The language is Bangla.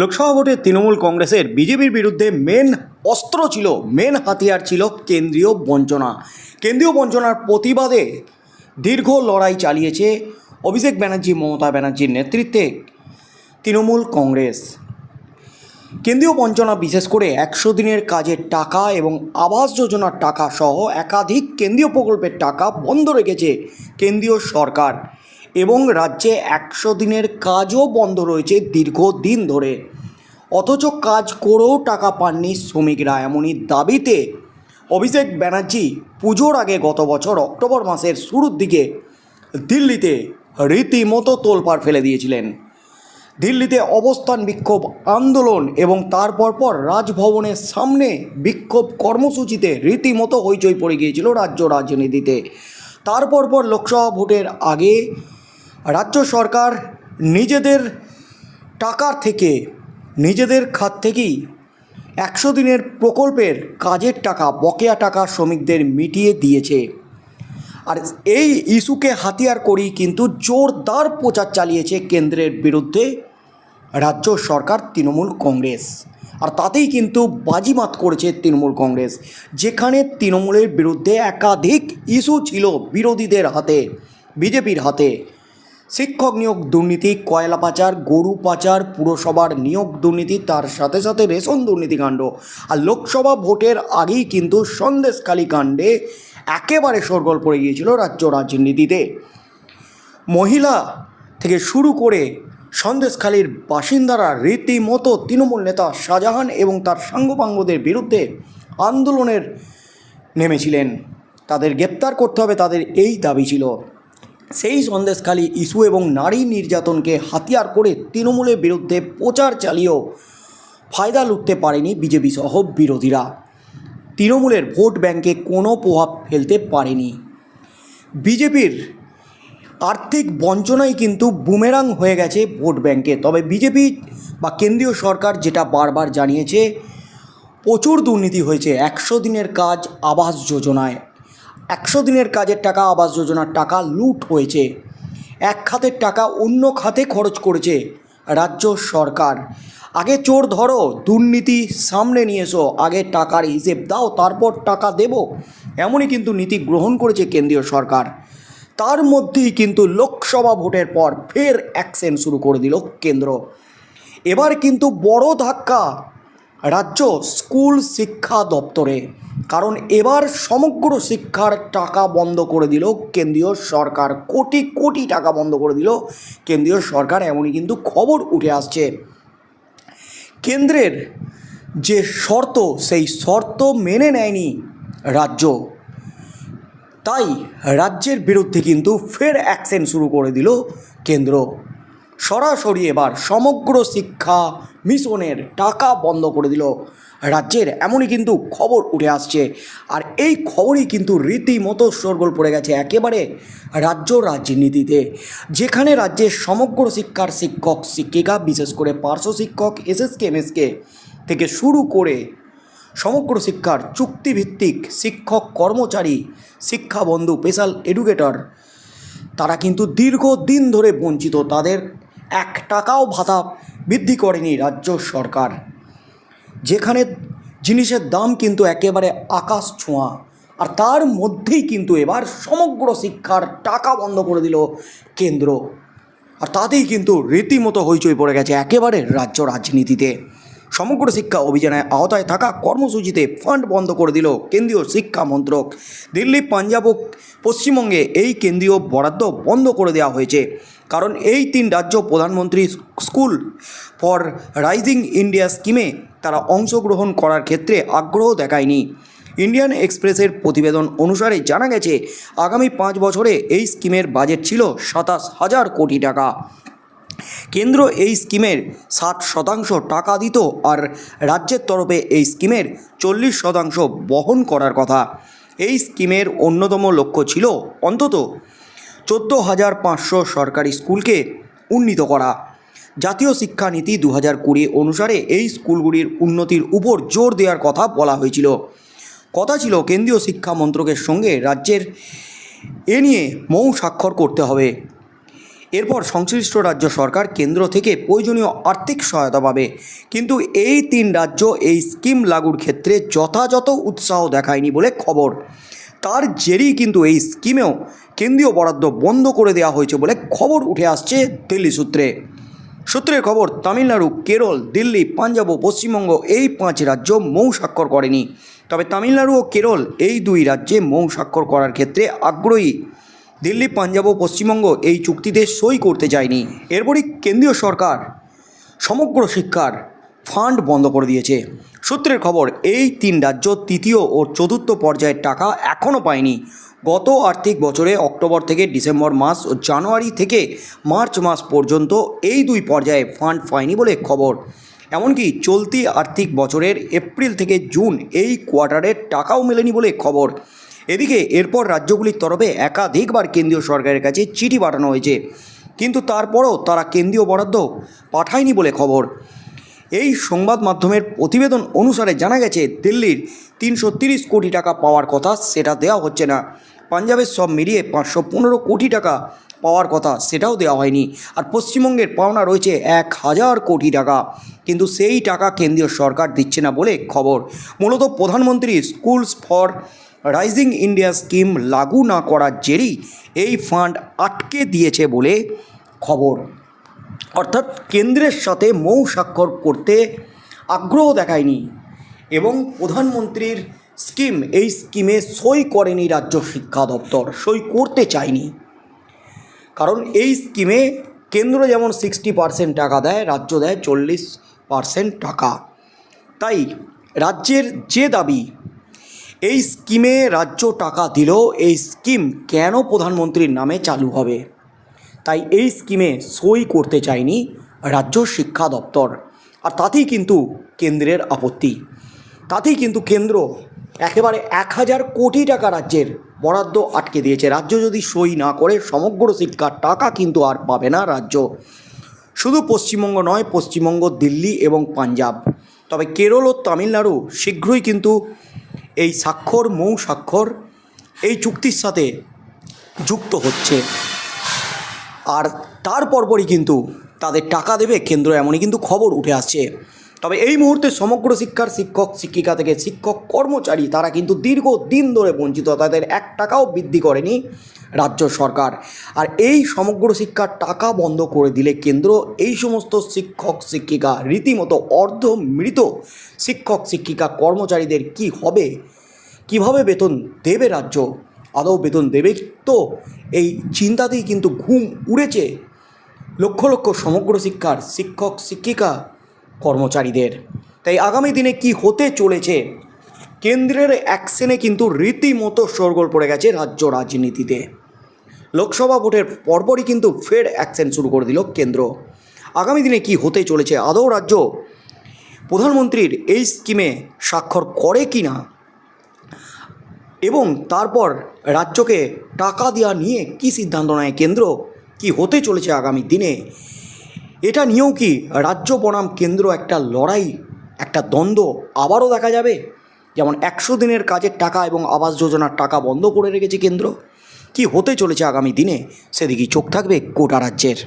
লোকসভা ভোটে তৃণমূল কংগ্রেসের বিজেপির বিরুদ্ধে মেন অস্ত্র ছিল, মেন হাতিয়ার ছিল কেন্দ্রীয় বঞ্চনা। কেন্দ্রীয় বঞ্চনার প্রতিবাদে দীর্ঘ লড়াই চালিয়েছে অভিষেক ব্যানার্জি, মমতা ব্যানার্জির নেতৃত্বে তৃণমূল কংগ্রেস। কেন্দ্রীয় বঞ্চনা বিশেষ করে একশো দিনের কাজের টাকা এবং আবাস যোজনার টাকা সহ একাধিক কেন্দ্রীয় প্রকল্পের টাকা বন্ধ রেখেছে কেন্দ্রীয় সরকার। এবং রাজ্যে একশো দিনের কাজও বন্ধ রয়েছে দীর্ঘদিন ধরে। অথচ কাজ করেও টাকা পাননি শ্রমিকরা। এমনই দাবিতে অভিষেক ব্যানার্জি পুজোর আগে গত বছর অক্টোবর মাসের শুরুর দিকে দিল্লিতে রীতিমতো তোলপাড় ফেলে দিয়েছিলেন। দিল্লিতে অবস্থান বিক্ষোভ, আন্দোলন এবং তারপর পর রাজভবনের সামনে বিক্ষোভ কর্মসূচিতে রীতিমতো হইচই পড়ে গিয়েছিল রাজ্য রাজনীতিতে। তারপর পর লোকসভা ভোটের আগে রাজ্য সরকার নিজেদের টাকার থেকে, নিজেদের খাত থেকেই একশো দিনের প্রকল্পের কাজের টাকা, বকেয়া টাকা শ্রমিকদের মিটিয়ে দিয়েছে। আর এই ইস্যুকে হাতিয়ার করেই কিন্তু জোরদার প্রচার চালিয়েছে কেন্দ্রের বিরুদ্ধে রাজ্য সরকার তৃণমূল কংগ্রেস। আর তাতেই কিন্তু বাজিমাত করেছে তৃণমূল কংগ্রেস, যেখানে তৃণমূলের বিরুদ্ধে একাধিক ইস্যু ছিল বিরোধীদের হাতে, বিজেপির হাতে। শিক্ষক নিয়োগ দুর্নীতি, কয়লা পাচার, গরু পাচার, পুরসভার নিয়োগ দুর্নীতি, তার সাথে সাথে রেশন দুর্নীতিকাণ্ড আর লোকসভা ভোটের আগেই কিন্তু সন্দেশখালী কাণ্ডে একেবারে সরগোল পড়ে গিয়েছিল রাজ্য রাজনীতিতে। মহিলা থেকে শুরু করে সন্দেশখালীর বাসিন্দারা রীতিমতো তৃণমূল নেতা শাহজাহান এবং তার সাঙ্গপাঙ্গদের বিরুদ্ধে আন্দোলনের নেমেছিলেন। তাদের গ্রেপ্তার করতে হবে, তাদের এই দাবি ছিল। সেই সন্দেশখালী ইস্যু এবং নারী নির্যাতনকে হাতিয়ার করে তৃণমূলের বিরুদ্ধে প্রচার চালিয়েও ফায়দা লুটতে পারেনি বিজেপি সহ বিরোধীরা। তৃণমূলের ভোট ব্যাংকে কোনো প্রভাব ফেলতে পারেনি। বিজেপির আর্থিক বঞ্চনাই কিন্তু বুমেরাং হয়ে গেছে ভোট ব্যাংকে। তবে বিজেপি বা কেন্দ্রীয় সরকার যেটা বারবার জানিয়েছে, প্রচুর দুর্নীতি হয়েছে। একশো দিনের কাজ আবাস যোজনায়। একশো দিনের কাজের টাকা, আবাস যোজনার টাকা লুট হয়েছে। এক খাতের টাকা অন্য খাতে খরচ করেছে রাজ্য সরকার। আগে চোর ধরো, দুর্নীতি সামনে নিয়ে এসো, আগে টাকার হিসেব দাও, তারপর টাকা দেব। এমনই কিন্তু নীতি গ্রহণ করেছে কেন্দ্রীয় সরকার। তার মধ্যেই কিন্তু লোকসভা ভোটের পর ফের অ্যাকশন শুরু করে দিল কেন্দ্র। এবার কিন্তু বড় ধাক্কা রাজ্য স্কুল শিক্ষা দপ্তরে। কারণ এবার সমগ্র শিক্ষার টাকা বন্ধ করে দিল কেন্দ্রীয় সরকার। কোটি কোটি টাকা বন্ধ করে দিল কেন্দ্রীয় সরকার, এমনই কিন্তু খবর উঠে আসছে। কেন্দ্রের যে শর্ত, সেই শর্ত মেনে নেয়নি রাজ্য। তাই রাজ্যের বিরুদ্ধে কিন্তু ফের অ্যাকশন শুরু করে দিল কেন্দ্র। সরাসরি এবার সমগ্র শিক্ষা মিশনের টাকা বন্ধ করে দিল। রাজ্যের এমনই কিন্তু খবর উঠে আসছে। আর এই খবরই কিন্তু রীতিমতো শোরগোল পড়ে গেছে একেবারে রাজ্য রাজনীতিতে। যেখানে রাজ্যের সমগ্র শিক্ষার শিক্ষক, শিক্ষিকা, বিশেষ করে পার্শ্ব শিক্ষক, এসএসকে, এমএসকে থেকে শুরু করে সমগ্র শিক্ষার চুক্তিভিত্তিক শিক্ষক, কর্মচারী, শিক্ষাবন্ধু, স্পেশাল এডুকেটর, তারা কিন্তু দীর্ঘদিন ধরে বঞ্চিত। তাদের এক টাকাও ভাতা বৃদ্ধি করেনি রাজ্য সরকার। যেখানে জিনিসের দাম কিন্তু একেবারে আকাশ ছোঁয়া, আর তার মধ্যেই কিন্তু এবার সমগ্র শিক্ষার টাকা বন্ধ করে দিল কেন্দ্র। আর তাতেই কিন্তু রীতিমতো হইচই পড়ে গেছে একেবারে রাজ্য রাজনীতিতে। সমগ্র শিক্ষা অভিযানের আওতায় থাকা কর্মসূচিতে ফান্ড বন্ধ করে দিল কেন্দ্রীয় শিক্ষা মন্ত্রক। দিল্লি, পাঞ্জাব ও পশ্চিমবঙ্গে এই কেন্দ্রীয় বরাদ্দ বন্ধ করে দেওয়া হয়েছে। কারণ এই তিন রাজ্য প্রধানমন্ত্রী স্কুল ফর রাইজিং ইন্ডিয়া স্কিমে তারা অংশগ্রহণ করার ক্ষেত্রে আগ্রহ দেখায়নি। ইন্ডিয়ান এক্সপ্রেসের প্রতিবেদন অনুসারে জানা গেছে, আগামী পাঁচ বছরে এই স্কিমের বাজেট ছিল সাতাশ হাজার কোটি টাকা। কেন্দ্র এই স্কিমের ষাট শতাংশ টাকা দিত আর রাজ্যের তরফে এই স্কিমের চল্লিশ শতাংশ বহন করার কথা। এই স্কিমের অন্যতম লক্ষ্য ছিল অন্তত চোদ্দ হাজার পাঁচশো সরকারি স্কুলকে উন্নীত করা। জাতীয় শিক্ষানীতি দু হাজার কুড়ি অনুসারে এই স্কুলগুলির উন্নতির উপর জোর দেওয়ার কথা বলা হয়েছিল। কথা ছিল কেন্দ্রীয় শিক্ষা মন্ত্রকের সঙ্গে রাজ্যের এ নিয়ে মৌ স্বাক্ষর করতে হবে। এরপর সংশ্লিষ্ট রাজ্য সরকার কেন্দ্র থেকে প্রয়োজনীয় আর্থিক সহায়তা পাবে। কিন্তু এই তিন রাজ্য এই স্কিম লাগুর ক্ষেত্রে যথাযথ উৎসাহ দেখায়নি বলে খবর। তার জেরেই কিন্তু এই স্কিমেও কেন্দ্রীয় বরাদ্দ বন্ধ করে দেওয়া হয়েছে বলে খবর উঠে আসছে দিল্লি সূত্রে। সূত্রের খবর, তামিলনাড়ু, কেরল, দিল্লি, পাঞ্জাব ও পশ্চিমবঙ্গ এই পাঁচ রাজ্য মৌ স্বাক্ষর করেনি। তবে তামিলনাড়ু ও কেরল এই দুই রাজ্যে মৌ স্বাক্ষর করার ক্ষেত্রে আগ্রহী। দিল্লি, পাঞ্জাব ও পশ্চিমবঙ্গ এই চুক্তিতে সই করতে চায়নি এরপরই কেন্দ্রীয় সরকার সমগ্র শিক্ষার ফান্ড বন্ধ করে দিয়েছে। সূত্রের খবর, এই তিন রাজ্য তৃতীয় ও চতুর্থ পর্যায়ের টাকা এখনও পায়নি। গত আর্থিক বছরে অক্টোবর থেকে ডিসেম্বর মাস ও জানুয়ারি থেকে মার্চ মাস পর্যন্ত এই দুই পর্যায়ে ফান্ড পায়নি বলে খবর। এমনকি চলতি আর্থিক বছরের এপ্রিল থেকে জুন এই কোয়ার্টারের টাকাও মেলেনি বলে খবর। এদিকে এরপর রাজ্যগুলির তরফে একাধিকবার কেন্দ্রীয় সরকারের কাছে চিঠি পাঠানো হয়েছে। কিন্তু তারপরও তারা কেন্দ্রীয় বরাদ্দ পাঠায়নি বলে খবর। এই সংবাদ মাধ্যমের প্রতিবেদন অনুসারে জানা গেছে, দিল্লির তিনশো কোটি টাকা পাওয়ার কথা সেটা দেওয়া হচ্ছে না। পাঞ্জাবের সব মিলিয়ে পাঁচশো পনেরো কোটি টাকা পাওয়ার কথা সেটাও দেওয়া হয়নি। আর পশ্চিমবঙ্গের পাওনা রয়েছে এক হাজার কোটি টাকা। কিন্তু সেই টাকা কেন্দ্রীয় সরকার দিচ্ছে না বলে খবর। মূলত প্রধানমন্ত্রী schools for rising India scheme লাগু না করার জেরেই এই ফান্ড আটকে দিয়েছে বলে খবর। অর্থাৎ কেন্দ্রের সাথে মৌ স্বাক্ষর করতে আগ্রহ দেখায়নি এবং প্রধানমন্ত্রীর স্কিম এই স্কিমে সই করেনি রাজ্য শিক্ষা দপ্তর, সই করতে চায়নি। কারণ এই স্কিমে কেন্দ্র যেমন সিক্সটি পার্সেন্ট টাকা দেয়, রাজ্য দেয় চল্লিশ পার্সেন্ট টাকা। তাই রাজ্যের যে দাবি এই স্কিমে রাজ্য টাকা দিলেও এই স্কিম কেন প্রধানমন্ত্রীর নামে চালু হবে? তাই এই স্কিমে সই করতে চায়নি রাজ্য শিক্ষা দপ্তর। আর তাতেই কিন্তু কেন্দ্রের আপত্তি। তাতেই কিন্তু কেন্দ্র একেবারে এক হাজার কোটি টাকা রাজ্যের বরাদ্দ আটকে দিয়েছে। রাজ্য যদি সই না করে, সমগ্র শিক্ষার টাকা কিন্তু আর পাবে না রাজ্য। শুধু পশ্চিমবঙ্গ নয়, পশ্চিমবঙ্গ, দিল্লি এবং পাঞ্জাব। তবে কেরল ও তামিলনাড়ু শীঘ্রই কিন্তু এই স্বাক্ষর, মৌ স্বাক্ষর, এই চুক্তির সাথে যুক্ত হচ্ছে। আর তার পরপরই কিন্তু তাদের টাকা দেবে, কেন্দ্র এমনই কিন্তু খবর উঠে আসছে। তবে এই মুহূর্তে সমগ্র শিক্ষার শিক্ষক, শিক্ষিকা থেকে শিক্ষক, কর্মচারী, তারা কিন্তু দীর্ঘ দিন ধরে বঞ্চিত, তাদের এক টাকাও বৃদ্ধি করেনি রাজ্য সরকার। আর এই সমগ্র শিক্ষার টাকা বন্ধ করে দিলে কেন্দ্র এই সমস্ত শিক্ষক, শিক্ষিকা, রীতিমতো অর্ধ মৃত শিক্ষক, শিক্ষিকা, কর্মচারীদের কি হবে? কীভাবে বেতন দেবে রাজ্য? আদৌ বেতন দেবে তো? এই চিন্তাতেই কিন্তু ঘুম উড়েছে। লক্ষ লক্ষ সমগ্র শিক্ষার শিক্ষক, শিক্ষিকা কর্মচারীদের। তাই আগামী দিনে কি হতে চলেছে? কেন্দ্রের অ্যাকশনে কিন্তু রীতিমতো শোরগোল পড়ে গেছে রাজ্য রাজনীতিতে। লোকসভা ভোটের পরপরই কিন্তু ফের অ্যাকশন শুরু করে দিল কেন্দ্র। আগামী দিনে কি হতে চলেছে আদৌ রাজ্য? প্রধানমন্ত্রীর এই স্কিমে স্বাক্ষর করে কি না? এবং তারপর রাজ্যকে টাকা দেওয়া নিয়ে কি সিদ্ধান্ত নেয় কেন্দ্র? কি হতে চলেছে আগামী দিনে? এটা নিয়েও কি রাজ্য বনাম কেন্দ্র একটা লড়াই, একটা দ্বন্দ্ব আবারও দেখা যাবে? যেমন একশো দিনের কাজের টাকা এবং আবাস যোজনার টাকা বন্ধ করে রেখেছে কেন্দ্র। কি হতে চলেছে আগামী দিনে? সেদিকেই চোখ থাকবে কোটা রাজ্যের।